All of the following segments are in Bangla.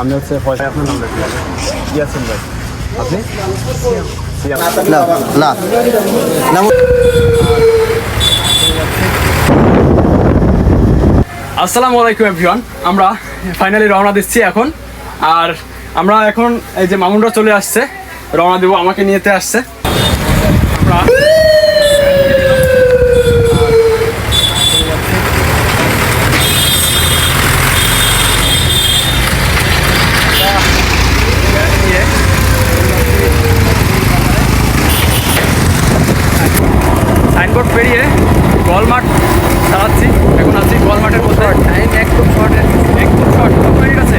আমি হচ্ছে পয়সা আপনার নাম রাখি ইয়াসিন ভাই? আপনি? না না। আসসালামু আলাইকুম এভরিওয়ান আমরা ফাইনালি রওনা দিচ্ছি এখন। আর আমরা এখন এই যে মামুনরা চলে আসছে রওনা দেবো আমাকে নিয়েতে আসছে। আমরা সাইনবোর্ড পেরিয়ে গোলমাঠ চালাচ্ছি। এখন আছি গোলমাঠের মধ্যে। টাইম একদম শর্ট একদম শর্ট কত মিনিট আছে?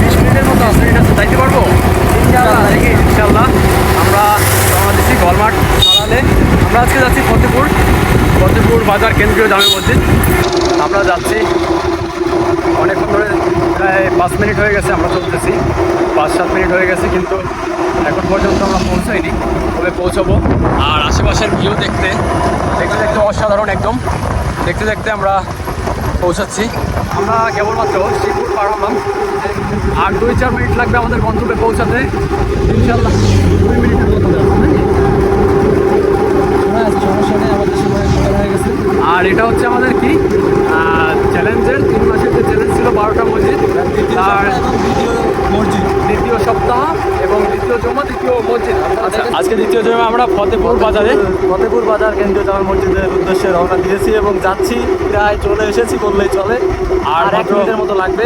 বিশ মিনিটের মতো আছে মিনিট আছে যাইতে পারব? ইনশাল্লাহ দেখি ইনশাল্লাহ আমরা রওনা দিচ্ছি গোলমাঠ চালালে। আমরা আজকে যাচ্ছি ফতেপুর। ফতেপুর বাজার কেন্দ্রীয় জামে মসজিদ। আমরা যাচ্ছি অনেকক্ষণ ধরে প্রায় পাঁচ মিনিট হয়ে গেছে আমরা চলতেছি। পাঁচ সাত মিনিট হয়ে গেছে কিন্তু এখন পর্যন্ত আমরা পৌঁছাইনি তবে পৌঁছাবো। আর আশেপাশের ভিউ দেখতে দেখতে দেখতে অসাধারণ একদম। দেখতে দেখতে আমরা পৌঁছাচ্ছি। আমরা কেবলমাত্র শিবপুর পার হলাম। আর দুই চার মিনিট লাগবে আমাদের গন্তব্যে পৌঁছাতে। ইনশাল্লাহ দুই মিনিটের মতো নাকি? আর এটা হচ্ছে আমাদের কি? চ্যালেঞ্জের তিন মাসের যে চ্যালেঞ্জ ছিল বারোটা মসজিদ তার মসজিদ দ্বিতীয় সপ্তাহ এবং দ্বিতীয় জমা দ্বিতীয় মসজিদ। আচ্ছা আজকে দ্বিতীয় জমা আমরা ফতেপুর বাজারে। ফতেপুর বাজার কেন্দ্রীয় জামা মসজিদের উদ্দেশ্যে রওনা দিয়েছি এবং যাচ্ছি প্রায় চলে এসেছি বললেই চলে। আর এক মিনিটের মতো লাগবে।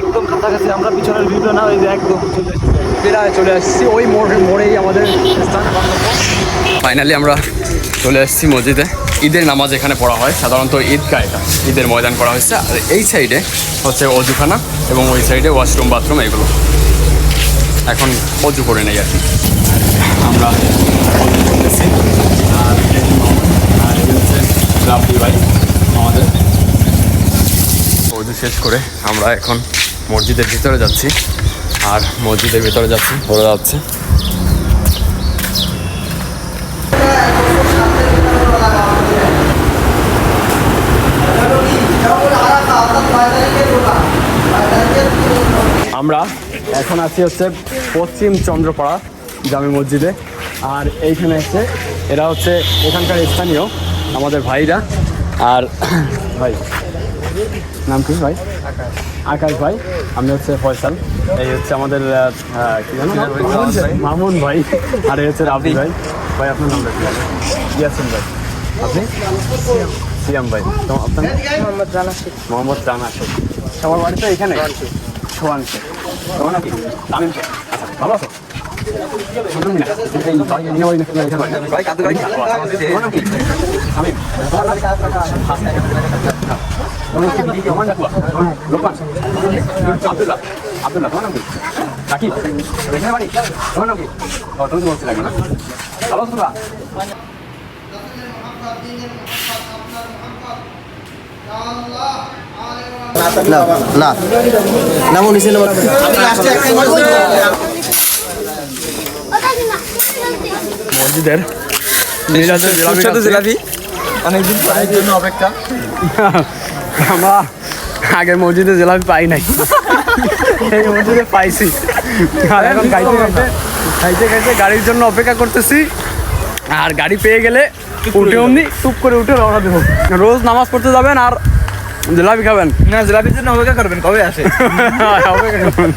একদম কাছাকাছি আমরা পিছনের ভিডিও না ওই যে একদম চলে এসেছি। প্রায় চলে আসছি ওই মোড় মোড়েই আমাদের স্থান। ফাইনালি আমরা চলে এসেছি মসজিদে। ঈদের নামাজ এখানে পড়া হয় সাধারণত ঈদগাহ এটা ঈদের ময়দান করা হয়েছে। আর এই সাইডে হচ্ছে অজুখানা এবং ওই সাইডে ওয়াশরুম বাথরুম এগুলো। এখন অজু করে নেই আর কি। আমরা অজু হচ্ছে আমাদের। শেষ করে আমরা এখন মসজিদের ভিতরে যাচ্ছি। আর মসজিদের ভিতরে যাচ্ছি ওরা যাচ্ছে। আমরা এখন আছি হচ্ছে পশ্চিম চন্দ্রপাড়া জামে মসজিদে। আর এইখানে হচ্ছে এরা হচ্ছে এখানকার স্থানীয় আমাদের ভাইরা। আর ভাই নাম কি ভাই? আকাশ ভাই আমি হচ্ছে ফয়সাল। এই হচ্ছে আমাদের কি মামুন ভাই। আর এই হচ্ছে রাবি ভাই। ভাই আপনার নাম ইয়াসিন ভাই। আপনি? সিয়াম ভাই। তো আপনার? মোহাম্মদ জানা মোহাম্মদ জানা সবার বাড়ি তো এখানে সোহান শেখ তোমার নাকি তামিম শেখ আচ্ছা ভালো আছো কি? কি? কি? আব্দুল্লাহ। আব্দুল্লাহ, তোমার নাম কি? রাকিব। এখানে বাড়ি? তোমার নাম কি? ও, তুমি তো বলছিলে আগে না? ভালো আছো তোমরা? না না। নাম নিচে নাম। মসজিদের মিলাদের জিলাপি অনেকদিন জন্য অপেক্ষা। আমরা আগে মসজিদে জিলাপি পাই নাই। এই মসজিদে পাইছি। আর এখন খাইতে খাইতে খাইতে খাইতে গাড়ির জন্য অপেক্ষা করতেছি। আর গাড়ি পেয়ে গেলে উঠে অমনি টুপ করে উঠে রওনা দেবো। রোজ নামাজ পড়তে যাবেন আর জিলাপি খাবেন? না জিলাপির জন্য অপেক্ষা করবেন কবে আসে? অপেক্ষা করবেন।